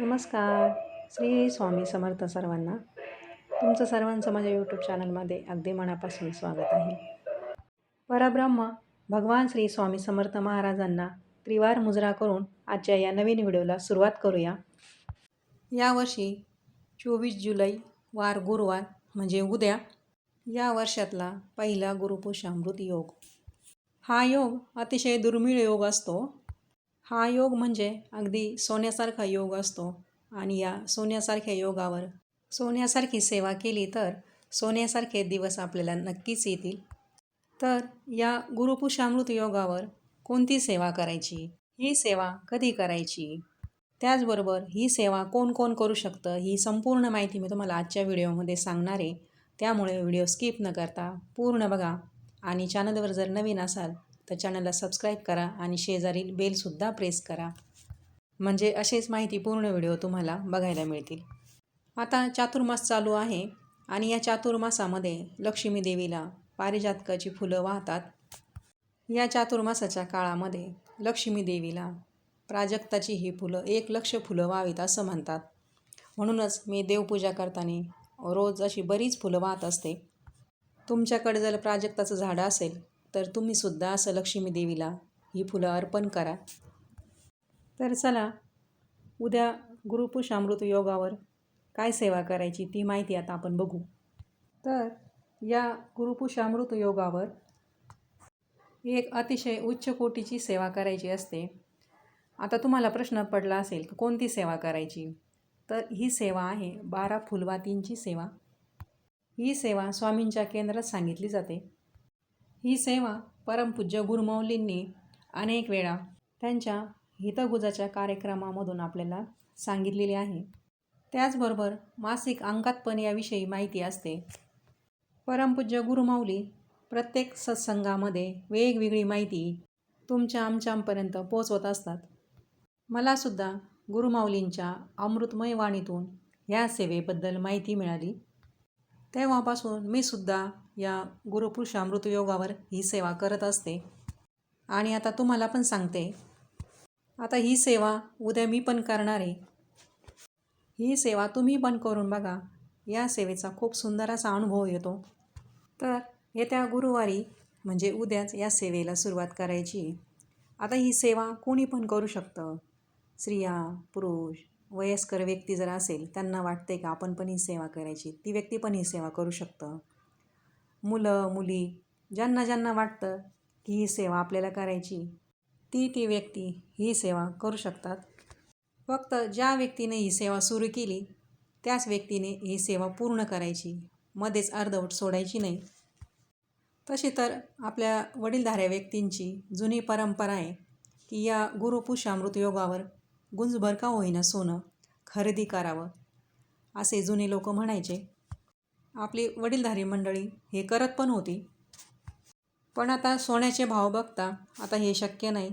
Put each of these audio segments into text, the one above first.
नमस्कार. श्री स्वामी समर्थ सर्वांना तुमचं सर्वांचं माझ्या यूट्यूब चॅनलमध्ये अगदी मनापासून स्वागत आहे. परब्रह्म भगवान श्री स्वामी समर्थ महाराजांना त्रिवार मुजरा करून आजच्या या नवीन व्हिडिओला सुरुवात करूया. यावर्षी चोवीस जुलै वार गुरुवार म्हणजे उद्या या वर्षातला पहिला गुरुपुषामृत योग. हा योग अतिशय दुर्मिळ योग असतो. हा योग म्हणजे अगदी सोन्यासारखा योग असतो. आणि या सोन्यासारख्या योगावर सोन्यासारखी सेवा केली तर सोन्यासारखे दिवस आपल्याला नक्कीच येतील. तर या गुरुपुषामृत योगावर कोणती सेवा करायची? ही सेवा कधी करायची? त्याचबरोबर ही सेवा कोण कोण करू शकतं? ही संपूर्ण माहिती मी तुम्हाला आजच्या व्हिडिओमध्ये सांगणार आहे. त्यामुळे व्हिडिओ स्किप न करता पूर्ण बघा. आणि चॅनलवर जर नवीन असाल तर चॅनलला सबस्क्राईब करा आणि शेजारील बेलसुद्धा प्रेस करा. म्हणजे असेच माहितीपूर्ण व्हिडिओ तुम्हाला बघायला मिळतील. आता चातुर्मास चालू आहे आणि या चातुर्मासामध्ये लक्ष्मी देवीला पारिजातकाची फुलं वाहतात. या चातुर्मासाच्या काळामध्ये लक्ष्मी देवीला प्राजक्ताची ही फुलं एक लक्ष फुलं व्हावीत असं म्हणतात. म्हणूनच मी देवपूजा करताना रोज अशी बरीच फुलं वाहत असते. तुमच्याकडे जर प्राजक्ताचं झाडं असेल तर तुम्हीसुद्धा असं लक्ष्मी देवीला ही फुलं अर्पण करा. तर चला उद्या गुरुपुषामृत योगावर काय सेवा करायची ती माहिती आता आपण बघू. तर या गुरुपुषामृत योगावर एक अतिशय उच्च कोटीची सेवा करायची असते. आता तुम्हाला प्रश्न पडला असेल की कोणती सेवा करायची? तर ही सेवा आहे बारा फुलवातींची सेवा. ही सेवा स्वामींच्या केंद्रात सांगितली जाते. ही सेवा परमपूज्य गुरुमौलींनी अनेक वेळा त्यांच्या हितगुजाच्या कार्यक्रमामधून आपल्याला सांगितलेली आहे. त्याचबरोबर मासिक अंकात पण याविषयी माहिती असते. परमपूज्य गुरुमाऊली प्रत्येक सत्संगामध्ये वेगवेगळी माहिती तुमच्या आमच्यापर्यंत पोचवत असतात. मलासुद्धा गुरुमाऊलींच्या अमृतमय वाणीतून ह्या सेवेबद्दल माहिती मिळाली. तेव्हापासून मी सुद्धा या गुरुपुरुषामृत योगावर ही सेवा करत असते. आणि आता तुम्हाला पण सांगते. आता ही सेवा उद्या मी पण करणार आहे. ही सेवा तुम्ही पण करून बघा. या सेवेचा खूप सुंदर असा अनुभव येतो. तर येत्या गुरुवारी म्हणजे उद्याच या सेवेला सुरुवात करायची आता ही सेवा कोणी पण करू शकतं. स्त्रिया पुरुष वयस्कर व्यक्ती जर असेल त्यांना वाटते का आपण पण ही सेवा करायची. ती व्यक्ती पण ही सेवा करू शकतं. मुलं मुली ज्यांना ज्यांना वाटतं की ही सेवा आपल्याला करायची ती ती व्यक्ती ही सेवा करू शकतात. फक्त ज्या व्यक्तीने ही सेवा सुरू केली त्याच व्यक्तीने ही सेवा पूर्ण करायची मध्येच अर्धवट सोडायची नाही. तशी तर आपल्या वडीलधाऱ्या व्यक्तींची जुनी परंपरा आहे की या गुरुपुषामृत योगावर गुंजभर का होईना सोनं खरेदी करावं असे जुने लोक म्हणायचे. आपली वडीलधारी मंडळी हे करत पण होती. पण आता सोन्याचे भाव बघता आता हे शक्य नाही.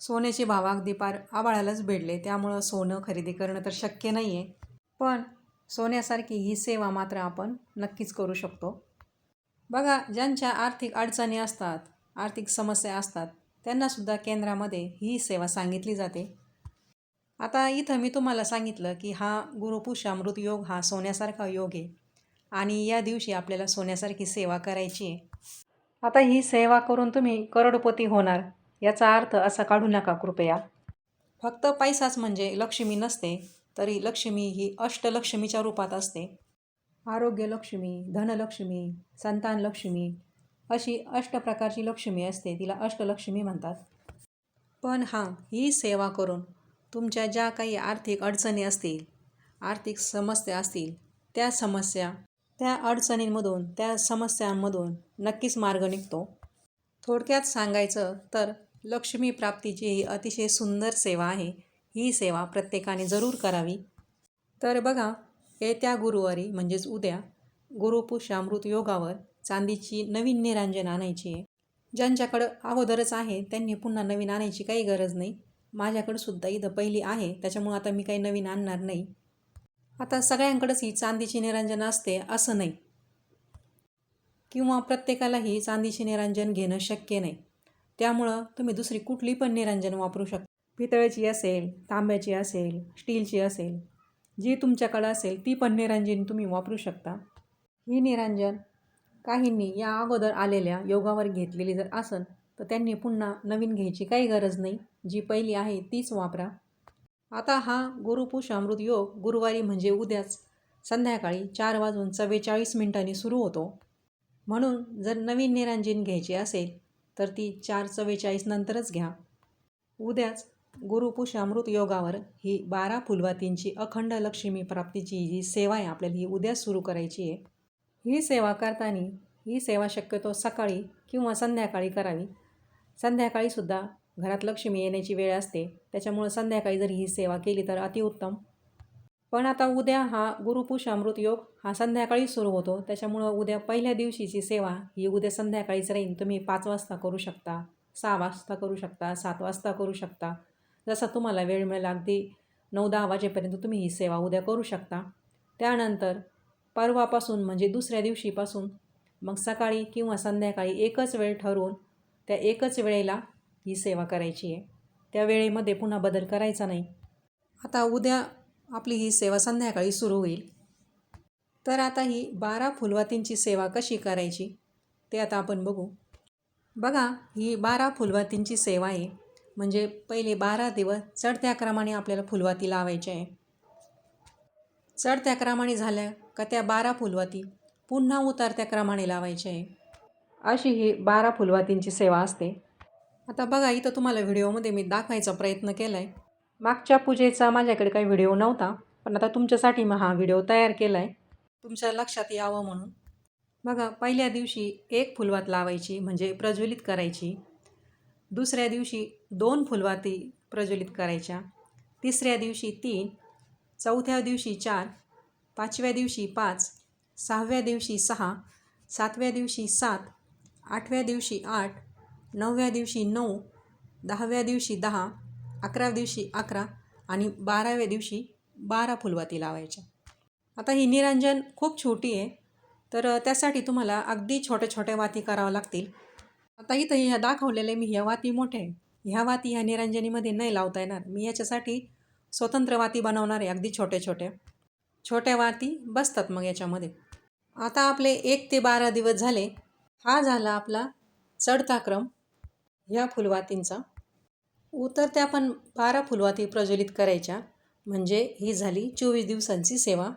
सोन्याचे भाव अगदी पार आबाळालाच भेटले त्यामुळं सोनं खरेदी करणं तर शक्य नाही आहे पण सोन्यासारखी ही सेवा मात्र आपण नक्कीच करू शकतो. बघा ज्यांच्या आर्थिक अडचणी असतात आर्थिक समस्या असतात त्यांनासुद्धा केंद्रामध्ये ही सेवा सांगितली जाते. आता इथं मी तुम्हाला सांगितलं की हा गुरुपुषामृत योग हा सोन्यासारखा योग आहे. आणि या दिवशी आपल्याला सोन्यासारखी सेवा करायची आहे. आता ही सेवा करून तुम्ही करोडपती होणार याचा अर्थ असा काढू नका कृपया. फक्त पैसाच म्हणजे लक्ष्मी नसते तरी लक्ष्मी ही अष्टलक्ष्मीच्या रूपात असते. आरोग्य लक्ष्मी धनलक्ष्मी संतान लक्ष्मी अशी अष्ट प्रकारची लक्ष्मी असते तिला अष्टलक्ष्मी म्हणतात. पण हां ही सेवा करून तुमच्या ज्या काही आर्थिक अडचणी असतील आर्थिक समस्या असतील त्या समस्या त्या अडचणींमधून त्या समस्यांमधून नक्कीच मार्ग निघतो. थोडक्यात सांगायचं तर लक्ष्मी प्राप्तीची ही अतिशय सुंदर सेवा आहे. ही सेवा प्रत्येकाने जरूर करावी. तर बघा येत्या गुरुवारी म्हणजेच उद्या गुरुपुषामृत योगावर चांदीची नवीन निरांजन आणायची आहे. ज्यांच्याकडं अगोदरच आहे त्यांनी पुन्हा नवीन आणायची काही गरज नाही. माझ्याकडं सुद्धा इथं पहिली आहे त्याच्यामुळं आता मी काही नवीन आणणार नाही. आता सगळ्यांकडंच ही चांदीची निरांजन असते असं नाही. किंवा प्रत्येकाला ही चांदीची निरांजन घेणं शक्य नाही. त्यामुळं तुम्ही दुसरी कुठली पण निरांजन वापरू शक पितळेची असेल तांब्याची असेल स्टीलची असेल जी तुमच्याकडं असेल ती पण निरांजन तुम्ही वापरू शकता. ही निरांजन काहींनी या अगोदर आलेल्या योगावर घेतलेली जर असेल तर त्यांनी पुन्हा नवीन घ्यायची काही गरज नाही. जी पहिली आहे तीच वापरा. आता हा गुरुपुष अमृत योग गुरुवारी म्हणजे उद्याच. संध्याकाळी चार वाजून चव्वेचाळीस मिनिटांनी सुरू होतो. म्हणून जर नवीन निरांजन घ्यायची असेल तर ती चार चव्वेचाळीस नंतरच घ्या. उद्याच गुरुपुष अमृत योगावर ही बारा फुलवातींची अखंड लक्ष्मी प्राप्तीची जी सेवा आहे आपल्याला ही उद्या सुरू करायची आहे. ही सेवा करताना ही सेवा शक्यतो सकाळी किंवा संध्याकाळी करावी. संध्याकाळीसुद्धा घरात लक्ष्मी येण्याची वेळ असते त्याच्यामुळं संध्याकाळी जर ही सेवा केली तर अतिउत्तम. पण आता उद्या हा गुरुपुष अमृत योग हा संध्याकाळी सुरू होतो त्याच्यामुळं उद्या पहिल्या दिवशीची सेवा ही उद्या संध्याकाळीच राहील. तुम्ही पाच वाजता करू शकता सहा वाजता करू शकता सात वाजता करू शकता. जसा तुम्हाला वेळ मिळेल अगदी नऊ दहा वाजेपर्यंत तुम्ही ही सेवा उद्या करू शकता. त्यानंतर परवापासून म्हणजे दुसऱ्या दिवशीपासून मग सकाळी किंवा संध्याकाळी एकच वेळ ठरवून त्या एकच वेळेला ही सेवा करायची आहे. त्या वेळेमध्ये पुन्हा बदल करायचा नाही. आता उद्या आपली ही सेवा संध्याकाळी सुरू होईल. तर आता ही बारा फुलवातींची सेवा कशी करायची ते आता आपण बघू. बघा ही बारा फुलवातींची सेवा आहे. म्हणजे पहिले बारा दिवस चढत्या क्रमाने आपल्याला फुलवाती लावायच्या आहे. चढत्या क्रमाने झाल्या का त्या बारा फुलवाती पुन्हा उतरत्या क्रमाने लावायची आहे. अशी ही बारा फुलवातींची सेवा असते. आता बघा इथं तुम्हाला व्हिडिओमध्ये मी दाखवायचा प्रयत्न केला आहे मागच्या पूजेचा माझ्याकडे काही व्हिडिओ नव्हता पण आता तुमच्यासाठी मी हा व्हिडिओ तयार केला आहे तुमच्या लक्षात यावं म्हणून. बघा पहिल्या दिवशी एक फुलवात लावायची म्हणजे प्रज्वलित करायची. दुसऱ्या दिवशी दोन फुलवाती प्रज्वलित करायच्या. तिसऱ्या दिवशी तीन चौथ्या दिवशी चार पाचव्या दिवशी पाच सहाव्या दिवशी सहा सातव्या दिवशी सात आठव्या दिवशी आठ नवव्या दिवशी नऊ दहाव्या दिवशी दहा अकराव्या दिवशी अकरा आणि बाराव्या दिवशी बारा फुलवाती लावायच्या. आता ही निरंजन खूप छोटी आहे तर त्यासाठी तुम्हाला अगदी छोट्या छोट्या वाती कराव्या लागतील. आता इथं ह्या दाखवलेल्या मी ह्या वाती मोठ्या आहे ह्या वाती ह्या निरंजनीमध्ये नाही लावता येणार. मी याच्यासाठी स्वतंत्र वाती बनवणार आहे अगदी छोट्या छोट्या. छोट्या वाती बसतात मग याच्यामध्ये. आता आपले एक ते बारा दिवस झाले. हा झाला आपला चढता क्रम. ह्या फुलवातींचा. उतरत्या पण बारा फुलवाती प्रज्वलित करायच्या. म्हणजे ही झाली चोवीस दिवसांची सेवा.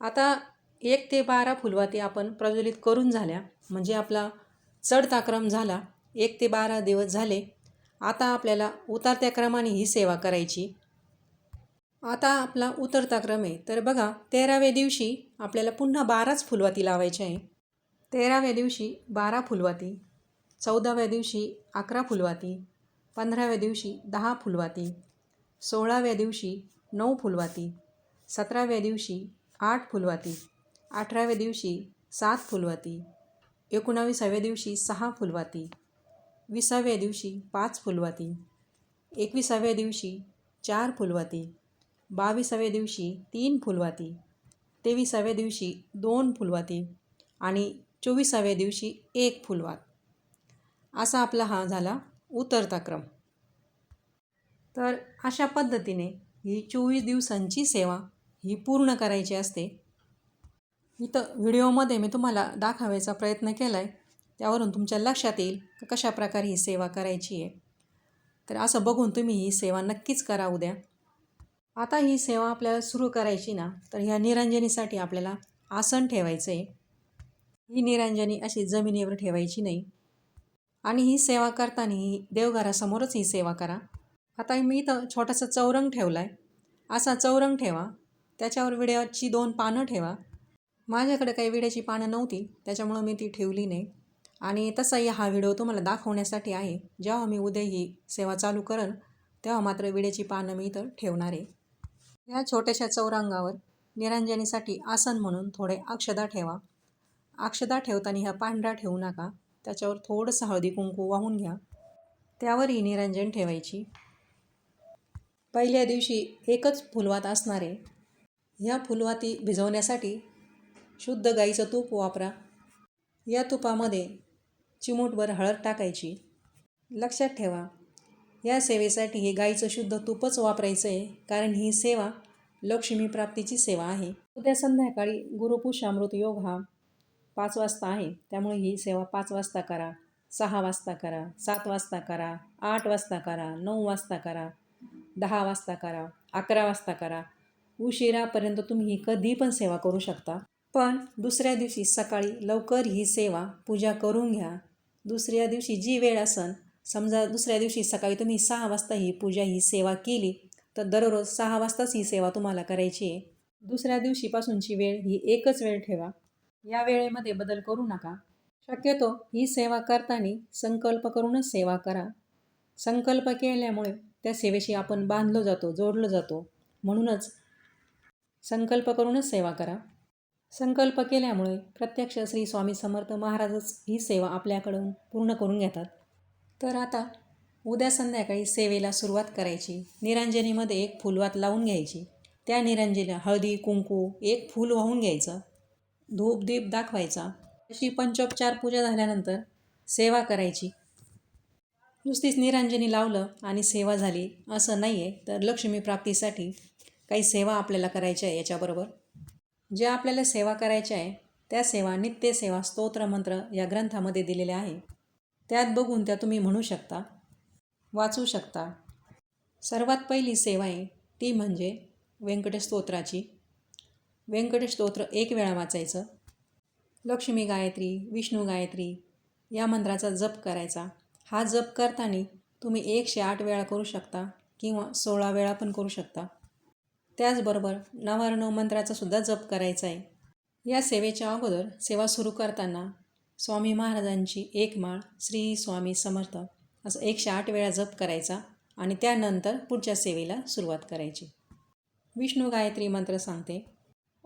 आता एक ते बारा फुलवाती आपण प्रज्वलित करून झाल्या. म्हणजे आपला चढता क्रम झाला. एक ते बारा दिवस झाले. आता आपल्याला उतरत्या क्रमाने ही सेवा करायची. आता आपला उतरता क्रम आहे. तर बघा तेराव्या दिवशी आपल्याला पुन्हा बाराच फुलवाती लावायची आहे. तेराव्या दिवशी बारा फुलवाती. चौदाव्या दिवशी अकरा फुलवाती पंधराव्या दिवशी दहा फुलवाती सोळाव्या दिवशी नऊ फुलवाती सतराव्या दिवशी आठ फुलवाती अठराव्या दिवशी सात फुलवाती एकोणावीसाव्या दिवशी सहा फुलवाती विसाव्या दिवशी पाच फुलवाती एकविसाव्या दिवशी चार फुलवाती बावीसाव्या दिवशी तीन फुलवाती तेविसाव्या दिवशी दोन फुलवाती आणि चोवीसाव्या दिवशी एक फुलवात. असा आपला हा झाला उतरता क्रम. तर अशा पद्धतीने ही चोवीस दिवसांची सेवा ही पूर्ण करायची असते. इथं व्हिडिओमध्ये मी तुम्हाला दाखवायचा प्रयत्न केला आहे त्यावरून तुमच्या लक्षात येईल कशा प्रकारे ही सेवा करायची आहे. तर असं बघून तुम्ही ही सेवा नक्कीच करा उद्या. आता ही सेवा आपल्याला सुरू करायची ना तर ह्या निरांजनीसाठी आपल्याला आसन ठेवायचं आहे ही निरांजनी अशी जमिनीवर ठेवायची नाही. आणि ही सेवा करताना ही देवघरासमोरच ही सेवा करा. आता मी इथं छोटासा चौरंग ठेवला आहे असा चौरंग ठेवा. त्याच्यावर विड्याची दोन पानं ठेवा. माझ्याकडे काही विड्याची पानं नव्हती त्याच्यामुळं मी ती ठेवली नाही. आणि तसाही हा व्हिडिओ तुम्हाला दाखवण्यासाठी आहे. जेव्हा मी उद्या ही सेवा चालू करेन तेव्हा मात्र विड्याची पानं मी इथं ठेवणार आहे. या छोट्याशा चौरंगावर निरंजनीसाठी आसन म्हणून थोडे अक्षदा ठेवा. अक्षदा ठेवताना ह्या पांढरा ठेवू नका. त्याच्यावर थोडंसं हळदी कुंकू वाहून घ्या. त्यावरही निरंजन ठेवायची. पहिल्या दिवशी एकच फुलवात असणार. आहे ह्या फुलवाती भिजवण्यासाठी शुद्ध गाईचं तूप वापरा. या तुपामध्ये चिमूटभर हळद टाकायची. लक्षात ठेवा या सेवेसाठी हे गाईचं शुद्ध तूपच वापरायचं आहे कारण ही सेवा लक्ष्मी प्राप्तीची सेवा आहे. उद्या संध्याकाळी गुरुपुषामृत योग हा पाच वाजता आहे. त्यामुळे ही सेवा पाच वाजता करा सहा वाजता करा सात वाजता करा आठ वाजता करा नऊ वाजता करा दहा वाजता करा अकरा वाजता करा. उशिरापर्यंत तुम्ही ही कधी पण सेवा करू शकता. पण दुसऱ्या दिवशी सकाळी लवकर ही सेवा पूजा करून घ्या. दुसऱ्या दिवशी जी वेळ असन समजा दुसऱ्या दिवशी सकाळी तुम्ही सहा वाजता ही पूजा ही सेवा केली तर दररोज सहा वाजताच ही सेवा तुम्हाला करायची आहे. दुसऱ्या दिवशीपासूनची वेळ ही एकच वेळ ठेवा. या वेळेमध्ये बदल करू नका. शक्यतो ही सेवा करताना संकल्प करूनच सेवा करा. संकल्प केल्यामुळे त्या सेवेशी आपण बांधलो जातो जोडलो जातो. म्हणूनच संकल्प करूनच सेवा करा. संकल्प केल्यामुळे प्रत्यक्ष श्री स्वामी समर्थ महाराजच ही सेवा आपल्याकडून पूर्ण करून घेतात. तर आता उद्या संध्याकाळी सेवेला सुरुवात करायची. निरांजनीमध्ये एक फुलवात लावून घ्यायची. त्या निरांजनीला हळदी कुंकू एक फूल वाहून घ्यायचं. धूप दीप दाखवायचा. अशी पंचोपचार पूजा झाल्यानंतर सेवा करायची. नुसतीच निरांजनी लावलं आणि सेवा झाली असं नाही आहे तर लक्ष्मी प्राप्तीसाठी काही सेवा आपल्याला करायच्या आहे याच्याबरोबर. ज्या आपल्याला सेवा करायच्या आहे त्या सेवा नित्य सेवा स्तोत्रमंत्र या ग्रंथामध्ये दिलेल्या आहे. त्यात बघून त्या तुम्ही म्हणू शकता वाचू शकता. सर्वात पहिली सेवा आहे ती म्हणजे व्यंकटेश स्तोत्राची व्यंकटेश स्तोत्र एक वेळा वाचायचं. लक्ष्मी गायत्री विष्णू गायत्री या मंत्राचा जप करायचा. हा जप करताना तुम्ही एकशे आठ वेळा करू शकता किंवा सोळा वेळा पण करू शकता. त्याचबरोबर नवार्णव मंत्राचा सुद्धा जप करायचा आहे या सेवेच्या अगोदर सेवा सुरू करताना स्वामी महाराजांची एक माळ श्री स्वामी समर्थ असं एकशे आठ वेळा जप करायचा आणि त्यानंतर पुढच्या सेवेला सुरुवात करायची. विष्णू गायत्री मंत्र सांगते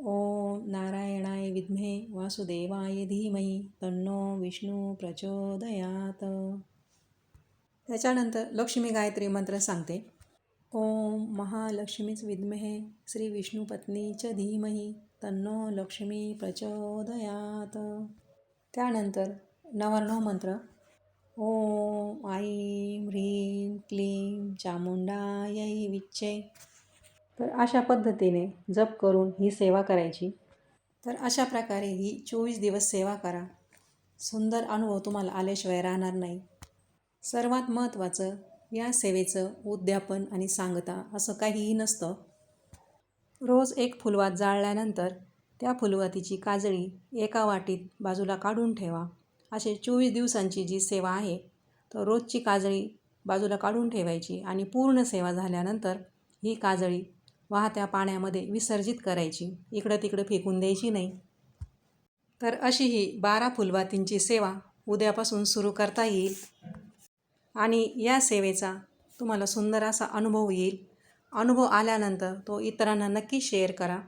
ॐ नारायणाय विद्महे वासुदेवाय धीमही तन्नो विष्णू प्रचोदयात. त्याच्यानंतर लक्ष्मी गायत्री मंत्र सांगते. ओम महालक्ष्मीच विद्महे श्री च धीमही तन्नो लक्ष्मी प्रचोदयात. त्यानंतर नवर्णव मंत्र. ओम ऐं ह्रीं क्लीं चामुंडायै विच्चे तर अशा पद्धतीने जप करून ही सेवा करायची. तर अशा प्रकारे ही चोवीस दिवस सेवा करा. सुंदर अनुभव तुम्हाला आल्याशिवाय राहणार नाही. सर्वात महत्त्वाचं या सेवेचं उद्यापन आणि सांगता असं काहीही नसतं. रोज एक फुलवात जाळल्यानंतर त्या फुलवातीची काजळी एका वाटीत बाजूला काढून ठेवा. असे चोवीस दिवसांची जी सेवा आहे तर रोजची काजळी बाजूला काढून ठेवायची आणि पूर्ण सेवा झाल्यानंतर ही काजळी वाहत्या पाण्यामध्ये विसर्जित करायची. इकडं तिकडं फेकून द्यायची नाही. तर अशी ही बारा फुलवातींची सेवा उद्यापासून सुरू करता येईल. आणि या सेवेचा तुम्हाला सुंदर असा अनुभव येईल. अनुभव आल्यानंतर तो इतरांना नक्की शेअर करा.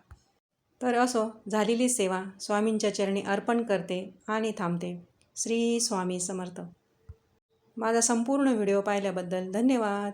तर असो झालेली सेवा स्वामींच्या चरणी अर्पण करते आणि थांबते. श्री स्वामी समर्थ. माझा संपूर्ण व्हिडिओ पाहिल्याबद्दल धन्यवाद.